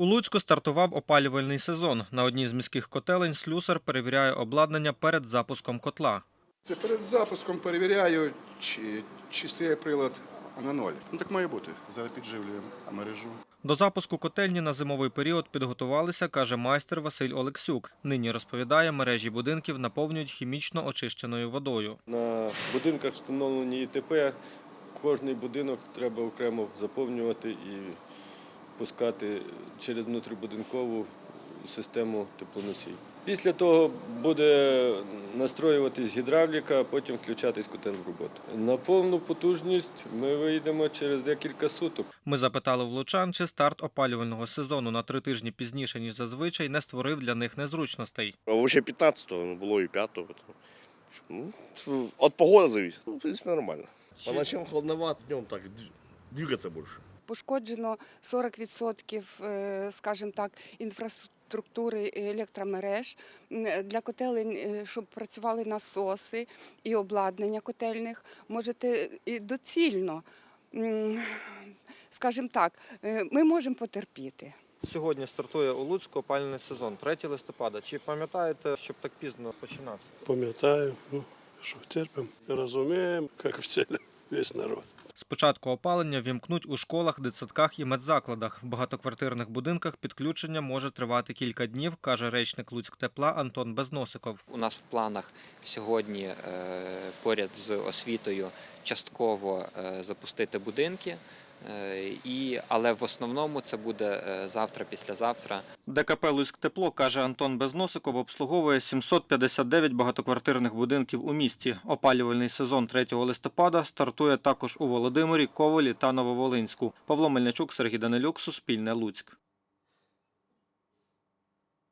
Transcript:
У Луцьку стартував опалювальний сезон. На одній з міських котелень слюсар перевіряє обладнання перед запуском котла. Це перед запуском перевіряю, чи чистий прилад на ноль. Ну так має бути. Зараз підживлюємо мережу. До запуску котельні на зимовий період підготувалися, каже майстер Василь Олексюк. Нині розповідає, мережі будинків наповнюють хімічно очищеною водою. На будинках встановлені ІТП. Кожний будинок треба окремо заповнювати і пускати через внутрібудинкову систему теплоносій. Після того буде настроюватись гідравліка, а потім включатись котел в роботу. На повну потужність ми вийдемо через декілька суток. Ми запитали в лучан, чи старт опалювального сезону на три тижні пізніше, ніж зазвичай, не створив для них незручностей. А вообще 15-го, ну, было и 5-го. Ну, от погоды зависит. Ну, в принципе, нормально. По ночам холодновато, днем так дв- двигаться больше. Пошкоджено 40%, е, скажімо так, інфраструктури електромереж. Для котелень, е, щоб працювали насоси і обладнання котельних, можете і доцільно, скажімо так, е, ми можемо потерпіти. Сьогодні стартує у Луцьку опалювальний сезон, 3 листопада. Чи пам'ятаєте, щоб так пізно починався? Пам'ятаю, ну що терпимо, розуміємо, як всі, весь народ. Спочатку опалення вімкнуть у школах, дитсадках і медзакладах. В багатоквартирних будинках підключення може тривати кілька днів, каже речник Луцьктепла Антон Безносиков. У нас в планах сьогодні е, поряд з освітою частково е, запустити будинки, і, але в основному це буде е, завтра, післязавтра. ДКП Луцьктепло, каже Антон Безносиков, обслуговує 759 багатоквартирних будинків у місті. Опалювальний сезон 3 листопада стартує також у Володимирі, Ковелі та Нововолинську. Павло Мельничук, Сергій Данилюк, Суспільне Луцьк.